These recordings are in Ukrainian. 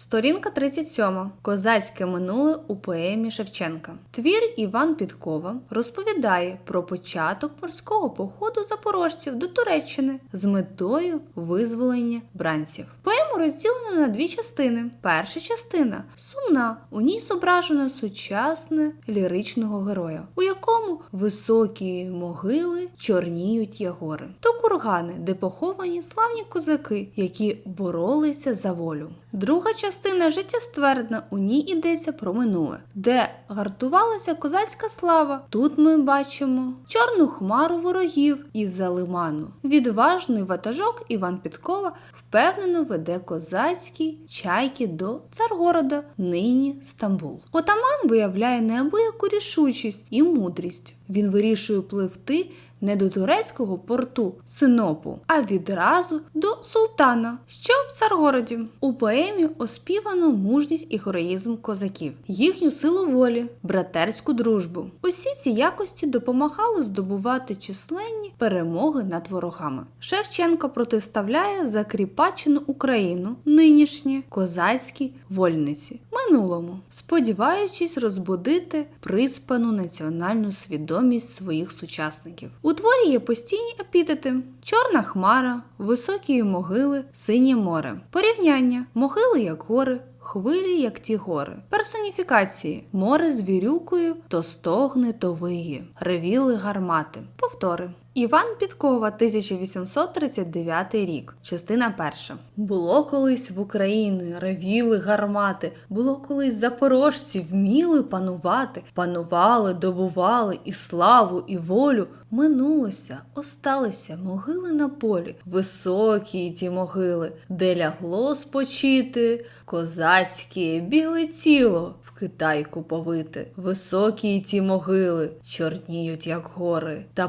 Сторінка 37. Козацьке минуле у поемі Шевченка. Твір Іван Підкова розповідає про початок морського походу запорожців до Туреччини з метою визволення бранців. Поему розділено на дві частини. Перша частина сумна. У ній зображено сучасне ліричного героя, у якому високі могили чорніють ягори, то кургани, де поховані славні козаки, які боролися за волю. Друга частина життєствердна, у ній йдеться про минуле, де гартувалася козацька слава. Тут ми бачимо чорну хмару ворогів із-за лиману. Відважний ватажок Іван Підкова впевнено веде козацькі чайки до Царгорода, нині Стамбул. Отаман виявляє неабияку рішучість і мудрість. Він вирішує пливти не до турецького порту Синопу, а відразу до султана, що в Царгороді. У поемі оспівано мужність і героїзм козаків, їхню силу волі, братерську дружбу. Усі ці якості допомагали здобувати численні перемоги над ворогами. Шевченко протиставляє закріпачену Україну, нинішні козацькі вольниці, минулому, сподіваючись розбудити приспану національну свідомість своїх сучасників. У творі є постійні епітети: чорна хмара, високі могили, синє море, порівняння, могили як гори. Хвилі, як ті гори, персоніфікації, море з вірюкою, то стогне, то виє, ревіли гармати. Повтори. Іван Підкова, 1839 рік, частина перша. Було колись в Україні ревіли гармати, було колись запорожці вміли панувати, панували, добували і славу, і волю. Минулося, осталися могили на полі, високі ті могили, де лягло спочити, козацьке біле тіло. в Китайку повити, високі ті могили, чорніють, як гори, та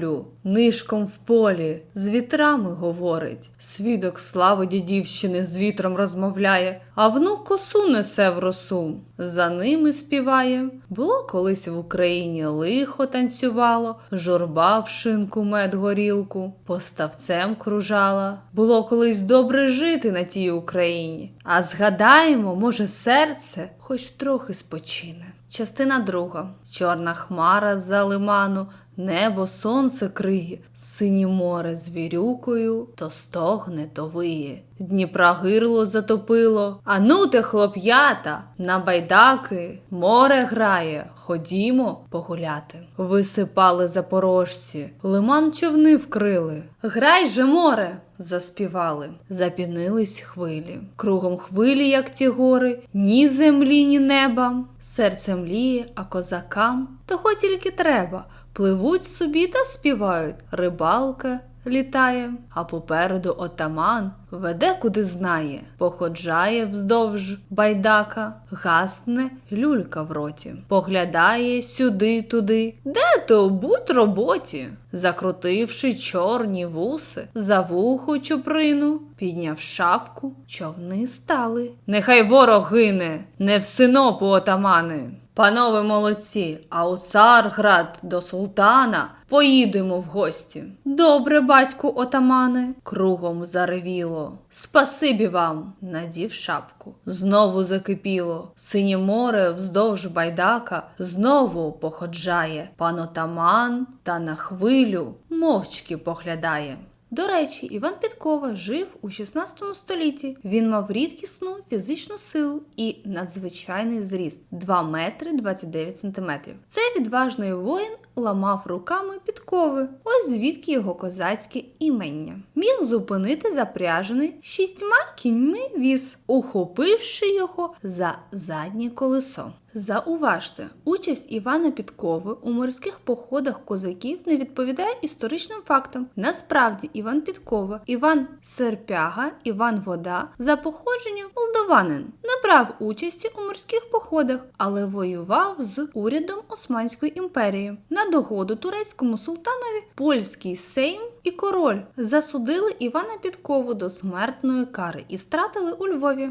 поволю, нишком в полі, з вітрами говорить. Свідок слави дідівщини з вітром розмовляє, а внук косу несе в росу. За ними співає. Було колись в Україні лихо танцювало, журба в шинку мед горілку, поставцем кружала. Було колись добре жити на тій Україні. А згадаємо, може, серце хоч трохи спочине. Частина друга. Чорна хмара з-за лиману, небо сонце криє, синє море з вірюкою, то стогне, то виє. Дніпра гирло затопило. Ану те, хлоп'ята, на байдаки, море грає, ходімо погуляти. Висипали запорожці, лиман човни вкрили. Грай же море! Заспівали, запінились хвилі. Кругом хвилі, як ті гори, ні землі, ні неба. Серце мліє, а козакам того тільки треба. Пливуть собі та співають. Рибалка літає, а попереду отаман веде куди знає, походжає вздовж байдака, гасне люлька в роті, поглядає сюди туди. Де то будь роботі? Закрутивши чорні вуси, за вухо чуприну, підняв шапку, човни стали. Нехай ворог гине, не в синопу отамани. Панове молодці, а у Царград до султана поїдемо в гості. Добре, батьку отамане, кругом заревіло. Спасибі вам, надів шапку. Знову закипіло. Синє море вздовж байдака знову походжає. Пан отаман та на хвилю мовчки поглядає. До речі, Іван Підкова жив у 16 столітті. Він мав рідкісну фізичну силу і надзвичайний зріст 2 метри 29 сантиметрів. Цей відважний воїн ламав руками підкови. Ось звідки його козацьке імення. Міг зупинити запряжений шістьма кіньми віз, ухопивши його за заднє колесо. Зауважте, участь Івана Підкови у морських походах козаків не відповідає історичним фактам. Насправді Іван Підкова, Іван Серпяга, Іван Вода за походженням молдованин не брав участі у морських походах, але воював з урядом Османської імперії. На догоду турецькому султанові польський сейм і король засудили Івана Підкову до смертної кари і стратили у Львові.